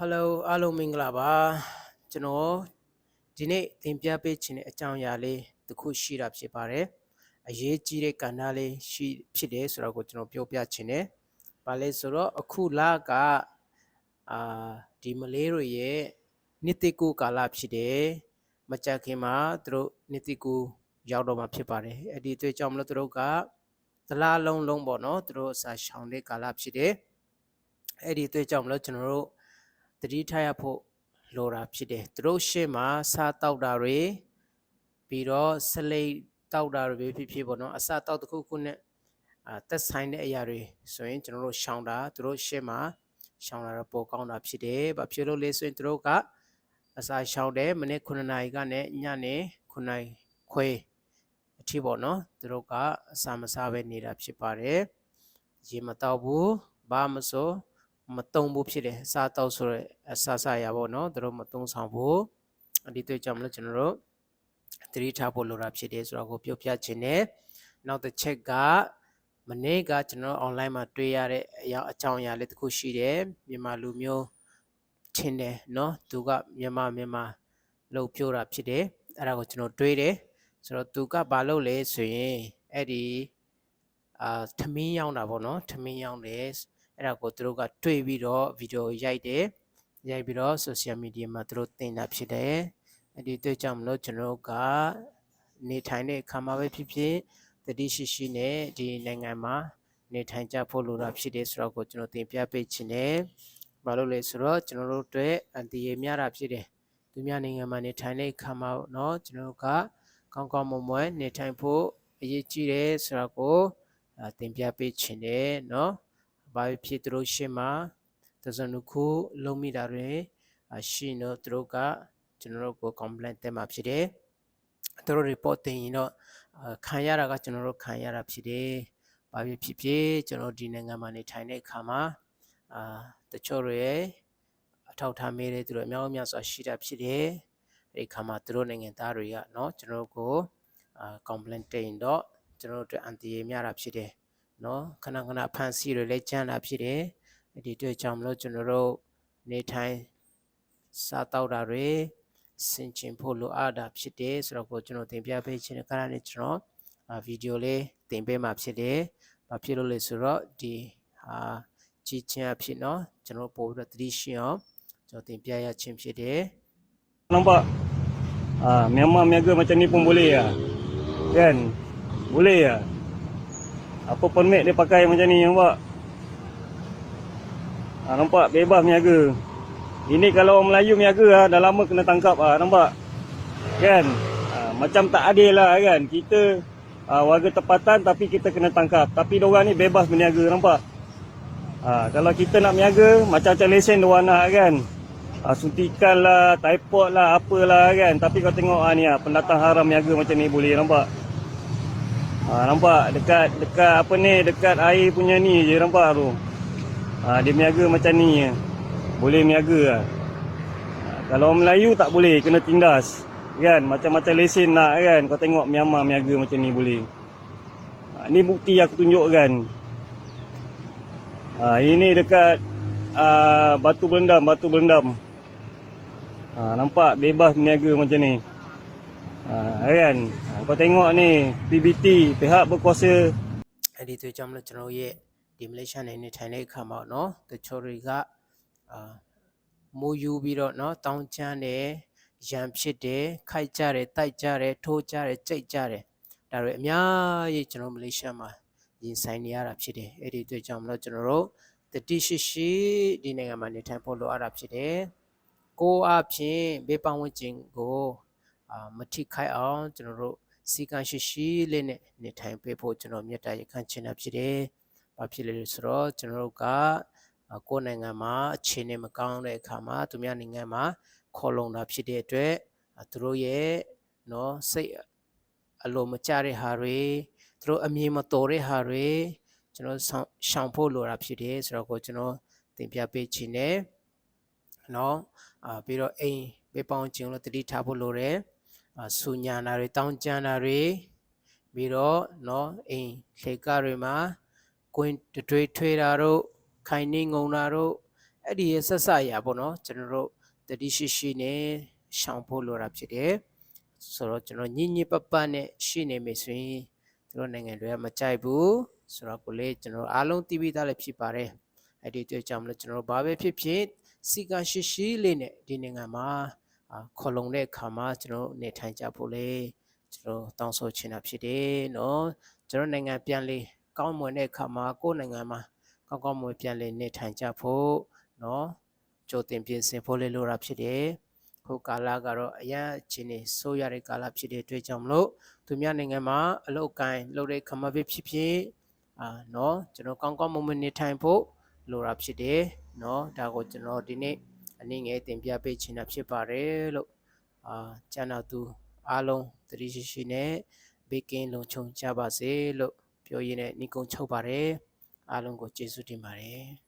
Hello အားလုံးမင်္ဂလာပါကျွန်တော်ဒီနေ့သင်ပြပေးခြင်းတဲ့အကြောင်းအရာလေးတစ်ခုရှိတာဖြစ်ပါတယ်အရေးကြီးတဲ့ကဏ္ဍလေးရှိဖြစ်တယ်ဆိုတော့ကိုကျွန်တော်ပြောပြခြင်းတယ်ဘာလဲဆိုတော့အခုလကအာဒီမလေးတွေရဲ့နှစ်တိကူကာလဖြစ်တယ်မကြခင်မှာသူတို့နှစ်တိကူရောက်တော့မှာဖြစ်ပါတယ်အဲ့ဒီအတွက်ကြောင့်မလို့သူတို့ကသလားလုံးလုံးပေါ့နော်သူတို့အစာရှောင်တဲ့ကာလဖြစ်တယ်အဲ့ဒီအတွက်ကြောင့်မလို့ကျွန်တော်တို့ တတိထားရဖို့လိုတာဖြစ်တယ်သူတို့ရှေ့မှာစားတောက်တာတွေပြီးတော့ဆလိတ်တောက်တာတွေပဲဖြစ်ဖြစ်ပေါ့နော်အစားတောက်တစ်ခုခုနဲ့အာသက်ဆိုင်တဲ့အရာတွေဆိုရင်ကျွန်တော်တို့ရှောင်တာသူတို့ရှေ့မှာရှောင်လာတော့ပိုကောင်းတာဖြစ်တယ်ဘာဖြစ်လို့လဲဆိုရင်သူတို့ကအစာရှောင်တယ်မနေ့9နာရီကနေညနေ9နာရီခွဲအထိပေါ့နော်သူတို့ကအစာမစားပဲနေတာဖြစ်ပါတယ်ရေမတောက်ဘူးဘာမဆို မတုံဘူးဖြစ်တယ်အစားတောက်ဆိုရဲအစားစားရပါတော့เนาะတို့မတုံဆောင်ဘူးအဒီတွေ့ကြောင့်မလို့ကျွန်တော်တို့သတိထားဖို့လိုတာဖြစ်တယ်ဆိုတော့ကိုပြောပြခြင်းနဲ့နောက်တစ်ချက်ကမနေ့ကကျွန်တော် online မှာတွေ့ရတဲ့အရာအကြောင်းအရာလေးတစ်ခုရှိတယ်မြန်မာလူမျိုးချင်းတယ်เนาะသူကမြန်မာမြန်မာလို့ပြောတာဖြစ်တယ်အဲ့ဒါကိုကျွန်တော်တွေးတယ်ဆိုတော့သူကဘာလုပ်လဲဆိုရင်အဲ့ဒီအာထမင်းရောင်းတာပေါ့เนาะထမင်းရောင်းတယ် အဲ့ဒါကိုသူတို့ကတွေ့ပြီးတော့ဗီဒီယိုရိုက်တယ်ရိုက်ပြီးတော့ social media မှာသူတို့တင်တာဖြစ်တယ်အဲ့ဒီတွေ့ကြောင့်မလို့ကျွန်တော်တို့ကနေထိုင်တဲ့အခါမှာပဲဖြစ်ဖြစ်တတိရှိရှိနဲ့ဒီနိုင်ငံမှာနေထိုင်ကြဖို့လိုတာဖြစ်တယ်ဆိုတော့ကိုကျွန်တော်တင်ပြပေးခြင်းတယ်ဘာလို့လဲဆိုတော့ကျွန်တော်တို့အတွက်အန်တီရများတာဖြစ်တယ်သူများနိုင်ငံမှာနေထိုင်တဲ့အခါမှာเนาะကျွန်တော်တို့ကကောင်းကောင်းမွန်မွန်နေထိုင်ဖို့အရေးကြီးတယ်ဆိုတော့ကိုအာတင်ပြပေးခြင်းတယ်เนาะ ဘာဖြစ်သူတို့ရှေ့မှာတစနုခုလုံးမိတာတွေအရှိနော်သူတို့ကကျွန်တော်တို့ကို complaint တက်မှာဖြစ်တယ်သူတို့ report တင်ရင်တော့ခံရတာကကျွန်တော်တို့ခံရတာဖြစ်တယ်ဘာဖြစ်ဖြစ်ဖြစ်ကျွန်တော်ဒီနိုင်ငံမှာနေထိုင်တဲ့အခါမှာအာတချို့တွေရဲ့အထောက်ထားမေးတဲ့သူတို့အများအများစွာရှိတာဖြစ်တယ်အဲဒီခါမှာသူတို့နိုင်ငံသားတွေကเนาะကျွန်တော်တို့ကိုအာ complaint တင်တော့ကျွန်တော်တို့အတွက်အန်တီရများတာဖြစ်တယ် နော်ခဏခဏဖန်စီတွေလည်းကြမ်းတာဖြစ်တယ်ဒီတွေ့ကြောင့်မလို့ကျွန်တော်တို့နေထိုင်စားတောက်တာတွေစင်ချင်ဖို့လိုအပ်တာဖြစ်တယ်ဆိုတော့ကိုကျွန်တော်သင်ပြပေးခြင်းနဲ့ခဏနဲ့ကျွန်တော်ဗီဒီယိုလေးသင်ပေးမှာဖြစ်တယ်ဘာဖြစ်လို့လဲဆိုတော့ဒီဟာကြည့်ချင်းအဖြစ်နော်ကျွန်တော်ပို့ပြီးတော့သတိရှိအောင်ကျွန်တော်သင်ပြရခြင်းဖြစ်တယ် Nampak? Ah, Myanmar Myanmar macam ni pun boleh ya. Kan? Boleh ya. Apa permit dia pakai macam ni nampak? Ah, nampak bebas niaga. Ini kalau orang Melayu niaga ah, dah lama kena tangkap ah, nampak? Kan? Ah, macam tak adil lah kan. Kita ah, warga tempatan tapi kita kena tangkap. Tapi diorang ni bebas berniaga nampak? Ah, kalau kita nak niaga macam-macam lesen diorang nak kan. Ah, suntikan lah, typhoid lah, apalah kan. Tapi kau tengok ah, ni ah, pendatang haram niaga macam ni boleh nampak. Ah, nampak dekat dekat apa ni, dekat air punya ni je nampak tu. Ah, dia niaga macam ni je. Boleh niaga lah. Ah, kalau orang Melayu tak boleh, kena tindas. Kan, macam-macam lesen nak kan. Kau tengok Myanmar niaga macam ni boleh. Ah, ni bukti aku tunjukkan. Ah, ini dekat ah, batu berendam, batu berendam. Ha, nampak bebas berniaga macam ni. Ha, kan? Ha, kau tengok ni, PBT, pihak berkuasa အဲ့ဒီတွေ့ကြောင့်မလို့ကျွန်တော်ရဲ့ဒီမလေးရှားနိုင်ငံထိုင်တဲ့အခါမှာเนาะတချို့တွေကအာမိုးယူပြီးတော့เนาะတောင်းချမ်းတယ်ရံဖြစ်တယ်ခိုက်ကြတယ်တိုက်ကြတယ်ထိုးကြတယ်ကြိတ်ကြတယ်ဒါတွေအများကြီးကျွန်တော်မလေးရှားမှာရင်ဆိုင်နေရတာဖြစ်တယ်အဲ့ဒီတွေ့ကြောင့်မလို့ကျွန်တော်တို့တတိရှိရှိဒီနိုင်ငံမှာနေထိုင်ဖို့လိုအပ်တာဖြစ်တယ်ကိုယ်အဖြစ်ဘေးပတ်ဝန်းကျင်ကို အာမထိခိုက်အောင်ကျွန်တော်တို့စီကံရှိရှိလေးနဲ့နေထိုင်ပေးဖို့ကျွန်တော်မြတ်တာရခံချင်တာဖြစ်တယ်။ဘာဖြစ်လဲဆိုတော့ကျွန်တော်တို့ကအာကိုယ်နိုင်ငံမှာအခြေအနေမကောင်းတဲ့အခါမှာသူများနိုင်ငံမှာခေါ်လုံတာဖြစ်တဲ့အတွက်အာသူတို့ရဲ့နော်စိတ်အလိုမကျတဲ့ဟာတွေသူတို့အမြင်မတော်တဲ့ဟာတွေကျွန်တော်ဆောင်ရှောင်ဖို့လိုတာဖြစ်တယ်ဆိုတော့ကိုကျွန်တော်သင်ပြပေးခြင်းနဲ့နော်အာပြီးတော့အိမ်ဘေးပေါင်းခြင်းလို့တတိထားဖို့လိုတယ်အာ ဆူညာနာတွေတောင်းကြမ်းတာတွေပြီးတော့เนาะအိမ်လေကတွေမှာကွင်းတွေထွေးတာတို့ခိုင်နေငုံတာတို့ အဲ့ဒီရဲ့ဆက်ဆအရာပေါ့နော်ကျွန်တော်တို့တတိရှိရှိနဲ့ရှောင်ဖို့လိုတာဖြစ်တယ်ဆိုတော့ကျွန်တော်ညင်ညင်ပပနဲ့ရှိနေမယ်ဆိုရင်သူတို့နိုင်ငံတွေကမကြိုက်ဘူးဆိုတော့ကိုလေကျွန်တော်အားလုံးသိပြီးသားလည်းဖြစ်ပါတယ်အဲ့ဒီအတွက်ကြောင့်မလို့ကျွန်တော်ဘာပဲဖြစ်ဖြစ်စီကရှိရှိလေးနဲ့ဒီနိုင်ငံမှာအာ ခေါ်လုံတဲ့အခါမှာကျွန်တော်နေထိုင်ကြဖို့လေကျွန်တော်တောင်းဆိုချင်တာဖြစ်တယ်နော်ကျွန်တော်နိုင်ငံပြန်လေကောင်းမွန်တဲ့အခါမှာကိုယ့်နိုင်ငံမှာကောင်းကောင်းမွန်ပြန်လေနေထိုင်ကြဖို့နော်ကြိုတင်ပြင်ဆင်ဖို့လေလိုတာဖြစ်တယ်ခုကာလကတော့အရန်အချင်းနေဆိုးရတဲ့ကာလဖြစ်တဲ့အတွက်ကြောင့်မလို့သူများနိုင်ငံမှာအလုတ်ကိုင်းလုပ်တဲ့ခမပဲဖြစ်ဖြစ်အာနော်ကျွန်တော်ကောင်းကောင်းမွန်မွန်နေထိုင်ဖို့လိုတာဖြစ်တယ်နော်ဒါကိုကျွန်တော်ဒီနေ့ အနည်းငယ်တင်ပြပေးချင်တာဖြစ်ပါတယ်လို့အာကျန်တော်သူအားလုံးသတိရှိရှိနဲ့ဘေးကင်းလုံခြုံကြပါစေလို့ပြောရင်းနဲ့ညီကုန်းချုပ်ပါတယ်အားလုံးကိုကျေးဇူးတင်ပါတယ်